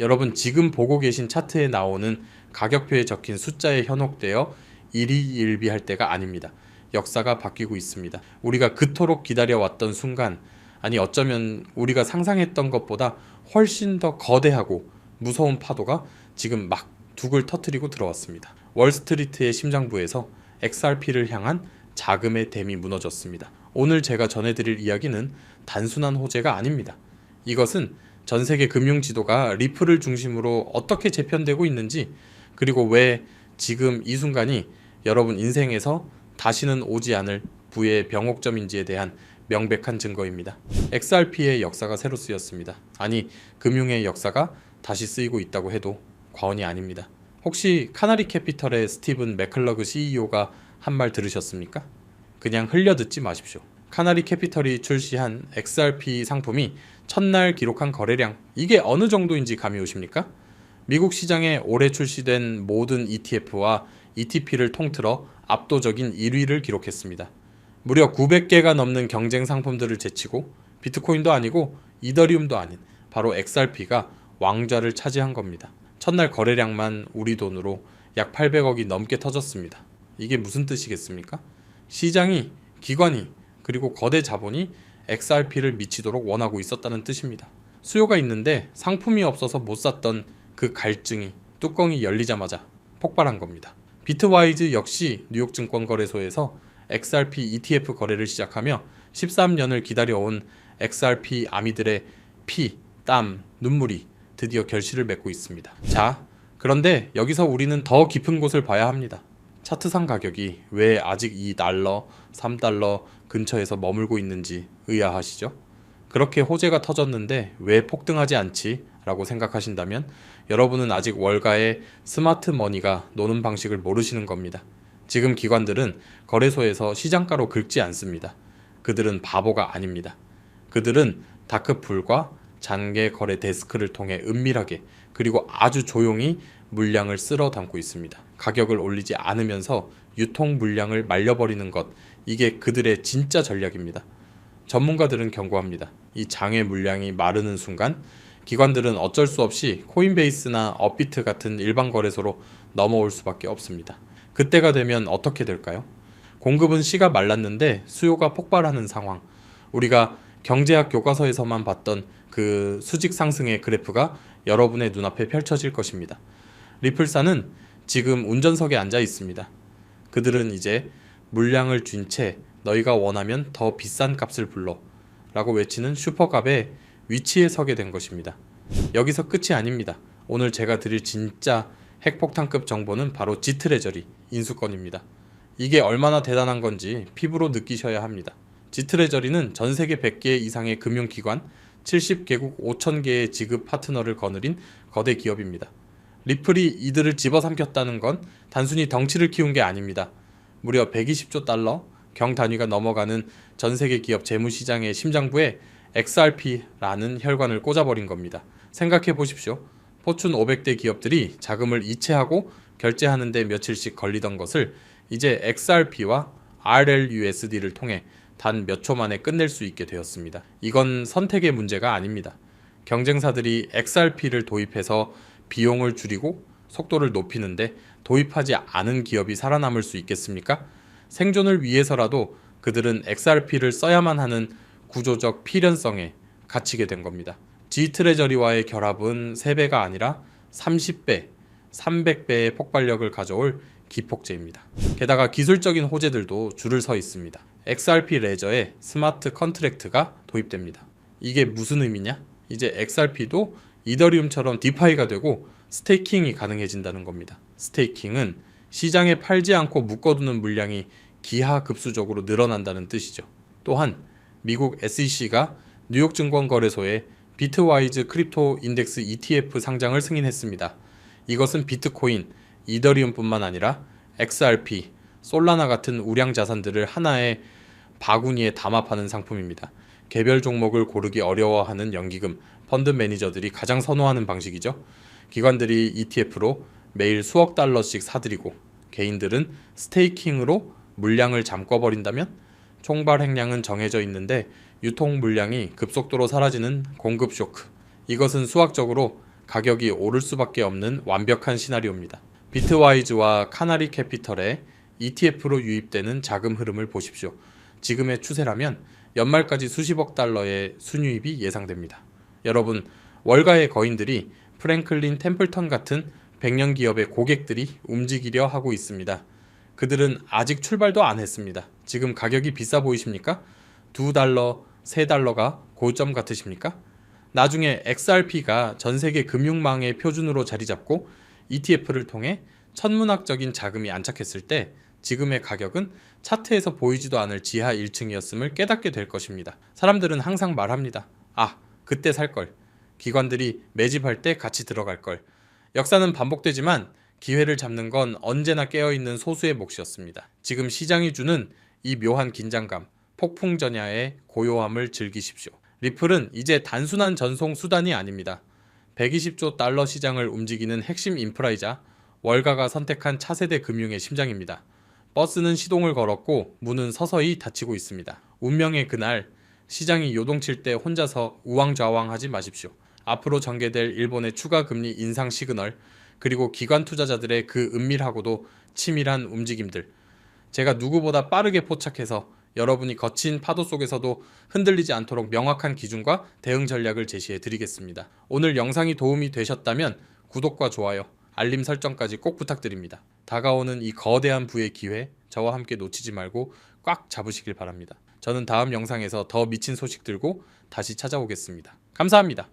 여러분 지금 보고 계신 차트에 나오는 가격표에 적힌 숫자에 현혹되어 일희일비할 때가 아닙니다. 역사가 바뀌고 있습니다. 우리가 그토록 기다려왔던 순간, 아니 어쩌면 우리가 상상했던 것보다 훨씬 더 거대하고 무서운 파도가 지금 막 둑을 터트리고 들어왔습니다. 월스트리트의 심장부에서 XRP를 향한 자금의 댐이 무너졌습니다. 오늘 제가 전해드릴 이야기는 단순한 호재가 아닙니다. 이것은 전 세계 금융 지도가 리플을 중심으로 어떻게 재편되고 있는지 그리고 왜 지금 이 순간이 여러분 인생에서 다시는 오지 않을 부의 병옥점인지에 대한 명백한 증거입니다. XRP의 역사가 새로 쓰였습니다. 아니, 금융의 역사가 다시 쓰이고 있다고 해도 과언이 아닙니다. 혹시 카나리 캐피털의 스티븐 맥클러그 CEO가 한 말 들으셨습니까? 그냥 흘려 듣지 마십시오. 카나리 캐피털이 출시한 XRP 상품이 첫날 기록한 거래량 이게 어느 정도인지 감이 오십니까? 미국 시장에 올해 출시된 모든 ETF와 ETP를 통틀어 압도적인 1위를 기록했습니다. 무려 900개가 넘는 경쟁 상품들을 제치고 비트코인도 아니고 이더리움도 아닌 바로 XRP가 왕좌를 차지한 겁니다. 첫날 거래량만 우리 돈으로 약 800억이 넘게 터졌습니다. 이게 무슨 뜻이겠습니까? 시장이 기관이 그리고 거대 자본이 XRP를 미치도록 원하고 있었다는 뜻입니다. 수요가 있는데 상품이 없어서 못 샀던 그 갈증이 뚜껑이 열리자마자 폭발한 겁니다. 비트와이즈 역시 뉴욕 증권거래소에서 XRP ETF 거래를 시작하며 13년을 기다려온 XRP 아미들의 피, 땀, 눈물이 드디어 결실을 맺고 있습니다. 자, 그런데 여기서 우리는 더 깊은 곳을 봐야 합니다. 차트상 가격이 왜 아직 2달러, 3달러 근처에서 머물고 있는지 의아하시죠? 그렇게 호재가 터졌는데 왜 폭등하지 않지? 라고 생각하신다면 여러분은 아직 월가의 스마트 머니가 노는 방식을 모르시는 겁니다. 지금 기관들은 거래소에서 시장가로 긁지 않습니다. 그들은 바보가 아닙니다. 그들은 다크풀과 잔계 거래 데스크를 통해 은밀하게 그리고 아주 조용히 물량을 쓸어 담고 있습니다. 가격을 올리지 않으면서 유통 물량을 말려버리는 것 이게 그들의 진짜 전략입니다. 전문가들은 경고합니다. 이 장외 물량이 마르는 순간 기관들은 어쩔 수 없이 코인베이스나 업비트 같은 일반 거래소로 넘어올 수밖에 없습니다. 그때가 되면 어떻게 될까요? 공급은 씨가 말랐는데 수요가 폭발하는 상황. 우리가 경제학 교과서에서만 봤던 그 수직 상승의 그래프가 여러분의 눈앞에 펼쳐질 것입니다. 리플사는 지금 운전석에 앉아 있습니다. 그들은 이제 물량을 쥔채 너희가 원하면 더 비싼 값을 불러 라고 외치는 슈퍼갑의 위치에 서게 된 것입니다. 여기서 끝이 아닙니다. 오늘 제가 드릴 진짜 핵폭탄급 정보는 바로 지트레저리 인수권입니다. 이게 얼마나 대단한 건지 피부로 느끼셔야 합니다. 지트레저리는 전 세계 100개 이상의 금융기관, 70개국 5,000개의 지급 파트너를 거느린 거대 기업입니다. 리플이 이들을 집어삼켰다는 건 단순히 덩치를 키운 게 아닙니다. 무려 120조 달러, 경 단위가 넘어가는 전 세계 기업 재무 시장의 심장부에 XRP라는 혈관을 꽂아버린 겁니다. 생각해 보십시오. 포춘 500대 기업들이 자금을 이체하고 결제하는데 며칠씩 걸리던 것을 이제 XRP와 RLUSD를 통해 단 몇 초 만에 끝낼 수 있게 되었습니다. 이건 선택의 문제가 아닙니다. 경쟁사들이 XRP를 도입해서 비용을 줄이고 속도를 높이는데 도입하지 않은 기업이 살아남을 수 있겠습니까? 생존을 위해서라도 그들은 XRP를 써야만 하는 구조적 필연성에 갇히게 된 겁니다. G 트레저리와의 결합은 3배가 아니라 30배, 300배의 폭발력을 가져올 기폭제입니다. 게다가 기술적인 호재들도 줄을 서 있습니다. XRP 레저에 스마트 컨트랙트가 도입됩니다. 이게 무슨 의미냐? 이제 XRP도 이더리움처럼 디파이가 되고 스테이킹이 가능해진다는 겁니다. 스테이킹은 시장에 팔지 않고 묶어두는 물량이 기하급수적으로 늘어난다는 뜻이죠. 또한 미국 SEC가 뉴욕 증권거래소에 비트와이즈 크립토 인덱스 ETF 상장을 승인했습니다. 이것은 비트코인, 이더리움뿐만 아니라 XRP, 솔라나 같은 우량 자산들을 하나의 바구니에 담아 파는 상품입니다. 개별 종목을 고르기 어려워하는 연기금, 펀드 매니저들이 가장 선호하는 방식이죠. 기관들이 ETF로 매일 수억 달러씩 사들이고 개인들은 스테이킹으로 물량을 잠궈버린다면 총발 행량은 정해져 있는데 유통 물량이 급속도로 사라지는 공급 쇼크. 이것은 수학적으로 가격이 오를 수밖에 없는 완벽한 시나리오입니다. 비트와이즈와 카나리 캐피털의 ETF로 유입되는 자금 흐름을 보십시오. 지금의 추세라면 연말까지 수십억 달러의 순유입이 예상됩니다. 여러분, 월가의 거인들이 프랭클린 템플턴 같은 100년 기업의 고객들이 움직이려 하고 있습니다. 그들은 아직 출발도 안 했습니다. 지금 가격이 비싸 보이십니까? 두 달러, 세 달러가 고점 같으십니까? 나중에 XRP가 전 세계 금융망의 표준으로 자리 잡고 ETF를 통해 천문학적인 자금이 안착했을 때 지금의 가격은 차트에서 보이지도 않을 지하 1층이었음을 깨닫게 될 것입니다. 사람들은 항상 말합니다. 아, 그때 살 걸. 기관들이 매집할 때 같이 들어갈 걸. 역사는 반복되지만 기회를 잡는 건 언제나 깨어있는 소수의 몫이었습니다. 지금 시장이 주는 이 묘한 긴장감, 폭풍전야의 고요함을 즐기십시오. 리플은 이제 단순한 전송 수단이 아닙니다. 120조 달러 시장을 움직이는 핵심 인프라이자 월가가 선택한 차세대 금융의 심장입니다. 버스는 시동을 걸었고 문은 서서히 닫히고 있습니다. 운명의 그날 시장이 요동칠 때 혼자서 우왕좌왕하지 마십시오. 앞으로 전개될 일본의 추가 금리 인상 시그널 그리고 기관 투자자들의 그 은밀하고도 치밀한 움직임들 제가 누구보다 빠르게 포착해서 여러분이 거친 파도 속에서도 흔들리지 않도록 명확한 기준과 대응 전략을 제시해 드리겠습니다. 오늘 영상이 도움이 되셨다면 구독과 좋아요, 알림 설정까지 꼭 부탁드립니다. 다가오는 이 거대한 부의 기회 저와 함께 놓치지 말고 꽉 잡으시길 바랍니다. 저는 다음 영상에서 더 미친 소식 들고 다시 찾아오겠습니다. 감사합니다.